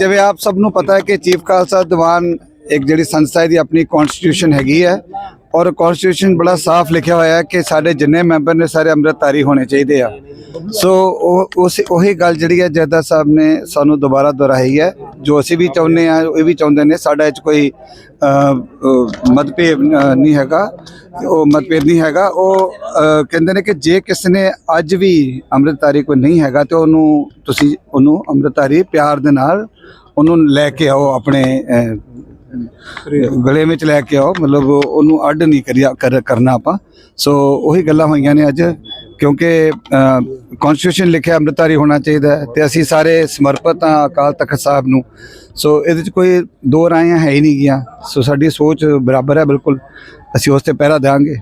ਜਿਵੇਂ ਆਪ ਸਭ ਨੂੰ ਪਤਾ ਹੈ ਕਿ ਚੀਫ ਖਾਲਸਾ ਦੀਵਾਨ ਇੱਕ ਜਿਹੜੀ ਸੰਸਥਾ ਦੀ ਆਪਣੀ ਕਨਸਟੀਟਿਊਸ਼ਨ ਹੈਗੀ ਹੈ। ਔਰ ਕਨਸਟੀਟਿਊਸ਼ਨ ਬੜਾ ਸਾਫ਼ ਲਿਖਿਆ ਹੋਇਆ ਹੈ ਕਿ ਸਾਡੇ ਜਿੰਨੇ ਮੈਂਬਰ ਨੇ ਸਾਰੇ ਅੰਮ੍ਰਿਤਧਾਰੀ ਹੋਣੇ ਚਾਹੀਦੇ ਆ। ਸੋ ਉਹ ਉਸ ਉਹੀ ਗੱਲ ਜਿਹੜੀ ਹੈ ਜੱਦਾ ਸਾਹਿਬ ਨੇ ਸਾਨੂੰ ਦੁਬਾਰਾ ਦੁਹਰਾਈ ਹੈ। ਜੋ ਅਸੀਂ ਵੀ ਚਾਹੁੰਦੇ ਆ ਇਹ ਵੀ ਚਾਹੁੰਦੇ ਨੇ। ਸਾਡਾ ਇਹ 'ਚ ਕੋਈ ਮਤਭੇਦ ਨਹੀਂ ਹੈਗਾ। ਉਹ ਮਤਭੇਦ ਨਹੀਂ ਹੈਗਾ। ਉਹ ਕਹਿੰਦੇ ਨੇ ਕਿ ਜੇ ਕਿਸ ਨੇ ਅੱਜ ਵੀ ਅੰਮ੍ਰਿਤਧਾਰੀ ਕੋਈ ਨਹੀਂ ਹੈਗਾ, ਤੇ ਉਹਨੂੰ ਤੁਸੀਂ, ਉਹਨੂੰ ਅੰਮ੍ਰਿਤਧਾਰੀ ਪਿਆਰ ਦੇ ਨਾਲ ਉਹਨੂੰ ਲੈ ਕੇ ਆਓ ਆਪਣੇ ਗਲੇ ਵਿੱਚ ਲੈ ਕੇ ਆਓ, ਮਤਲਬ ਉਹਨੂੰ ਅੱਡ ਨਹੀਂ ਕਰਿਆ, ਕਰ- ਕਰਨਾ ਆਪਾਂ। ਸੋ ਉਹੀ ਗੱਲਾਂ ਹੋਈਆਂ ਨੇ ਅੱਜ, ਕਿਉਂਕਿ ਕਨਸਟੀਟਿਊਸ਼ਨ ਲਿਖਿਆ ਅੰਮ੍ਰਿਤਧਾਰੀ ਹੋਣਾ ਚਾਹੀਦਾ ਹੈ ਤੇ ਅਸੀਂ ਸਾਰੇ ਸਮਰਪਿਤ ਹਾਂ ਅਕਾਲ ਤਖਤ ਸਾਹਿਬ ਨੂੰ। ਸੋ ਇਹਦੇ ਚ ਕੋਈ ਦੋ ਰਾਇਆਂ ਹੈ ਹੀ ਨਹੀਂ ਗਿਆ। ਸੋ ਸਾਡੀ ਸੋਚ ਬਰਾਬਰ ਹੈ ਬਿਲਕੁਲ। ਅਸੀਂ ਉਸ ਤੇ ਪਹਿਰਾ ਦੇਵਾਂਗੇ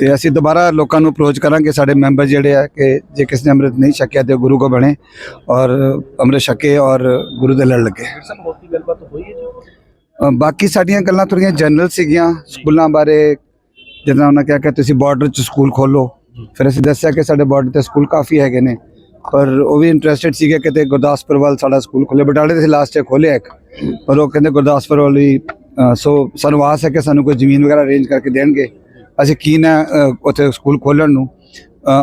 ਤੇ ਅਸੀਂ ਦੁਬਾਰਾ ਲੋਕਾਂ ਨੂੰ ਅਪਰੋਚ ਕਰਾਂਗੇ ਸਾਡੇ ਮੈਂਬਰ ਜਿਹੜੇ ਆ ਕਿ ਜੇ ਕਿਸੇ ਨੇ ਅੰਮ੍ਰਿਤ ਨਹੀਂ ਛਕਿਆ ਤੇ ਗੁਰੂ ਕੋ ਬਣੇ ਔਰ ਅੰਮ੍ਰਿਤ ਛਕੇ ਔਰ ਗੁਰੂ ਦੇ ਲੜ ਲੱਗੇ। ਬਾਕੀ ਸਾਡੀਆਂ ਗੱਲਾਂ ਥੋੜੀਆਂ ਜਨਰਲ ਸੀਗੀਆਂ ਸਕੂਲਾਂ ਬਾਰੇ ਜਿੱਦਾਂ ਉਹਨਾਂ ਕਿਹਾ ਕਿ ਤੁਸੀਂ ਬਾਰਡਰ 'ਚ ਸਕੂਲ ਖੋਲੋ। ਫਿਰ ਅਸੀਂ ਦੱਸਿਆ ਕਿ ਸਾਡੇ ਬਾਰਡਰ ਤੇ ਸਕੂਲ ਕਾਫੀ ਹੈਗੇ ਨੇ ਪਰ ਉਹ ਵੀ ਇੰਟਰਸਟਿਡ ਸੀਗੇ ਕਿਤੇ ਗੁਰਦਾਸਪੁਰ ਵੱਲ ਸਾਡਾ ਸਕੂਲ ਖੋਲੇ ਬਟਾਲੇ ਦੇ ਲਾਸਟ 'ਚ ਖੋਲਿਆ ਇੱਕ ਪਰ ਉਹ ਕਹਿੰਦੇ ਗੁਰਦਾਸਪੁਰ ਵੱਲ ਸੋ ਸਾਨੂੰ ਆਸ ਹੈ ਕਿ ਸਾਨੂੰ ਕੋਈ ਜ਼ਮੀਨ ਵਗੈਰਾ ਅਰੇਂਜ ਕਰਕੇ ਦੇਣਗੇ। ਅਸੀਂ ਕੀਨ ਹੈ ਉੱਥੇ ਸਕੂਲ ਖੋਲਣ ਨੂੰ।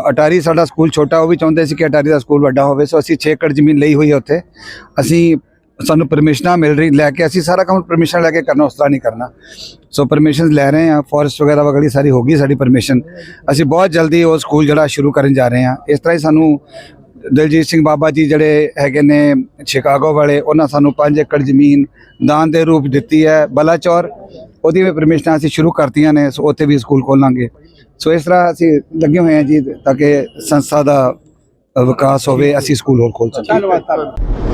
ਅਟਾਰੀ ਸਾਡਾ ਸਕੂਲ ਛੋਟਾ, ਉਹ ਵੀ ਚਾਹੁੰਦੇ ਸੀ ਕਿ ਅਟਾਰੀ ਦਾ ਸਕੂਲ ਵੱਡਾ ਹੋਵੇ, ਸੋ ਅਸੀਂ 6 ਏਕੜ ਜ਼ਮੀਨ ਲਈ ਹੋਈ ਹੈ ਉੱਥੇ। ਅਸੀਂ, ਸਾਨੂੰ ਪਰਮਿਸ਼ਨਾਂ ਮਿਲ ਰਹੀ ਲੈ ਕੇ ਅਸੀਂ ਸਾਰਾ ਕੰਮ ਪਰਮਿਸ਼ਨ ਲੈ ਕੇ ਕਰਨਾ, ਉਸ ਤਰ੍ਹਾਂ ਨਹੀਂ ਕਰਨਾ। ਸੋ ਪਰਮਿਸ਼ਨ ਲੈ ਰਹੇ ਹਾਂ ਫੋਰੈਸਟ ਵਗੈਰਾ ਵਗੜੀ ਸਾਰੀ ਹੋ ਗਈ ਸਾਡੀ ਪਰਮਿਸ਼ਨ ਅਸੀਂ ਬਹੁਤ ਜਲਦੀ ਉਹ ਸਕੂਲ ਜਿਹੜਾ ਸ਼ੁਰੂ ਕਰਨ ਜਾ ਰਹੇ ਹਾਂ। ਇਸ ਤਰ੍ਹਾਂ ਹੀ ਸਾਨੂੰ ਦਲਜੀਤ ਸਿੰਘ ਬਾਬਾ ਜੀ ਜਿਹੜੇ ਹੈਗੇ ਨੇ ਸ਼ਿਕਾਗੋ ਵਾਲੇ, ਉਹਨਾਂ ਸਾਨੂੰ 5 ਏਕੜ ਜ਼ਮੀਨ ਦਾਨ ਦੇ ਰੂਪ ਦਿੱਤੀ ਹੈ, ਬਲਾਚੌਰ। ਉਹਦੀ ਵੀ ਪਰਮਿਸ਼ਨਾਂ ਅਸੀਂ ਸ਼ੁਰੂ ਕਰਤੀਆਂ ਨੇ, ਸੋ ਉੱਥੇ ਵੀ ਸਕੂਲ ਖੋਲਾਂਗੇ। ਸੋ ਇਸ ਤਰ੍ਹਾਂ ਅਸੀਂ ਲੱਗੇ ਹੋਏ ਹਾਂ ਜੀ, ਤਾਂ ਕਿ ਸੰਸਥਾ ਦਾ ਵਿਕਾਸ ਹੋਵੇ, ਅਸੀਂ ਸਕੂਲ ਹੋਰ ਖੋਲ ਸਕੀਏ। ਧੰਨਵਾਦ।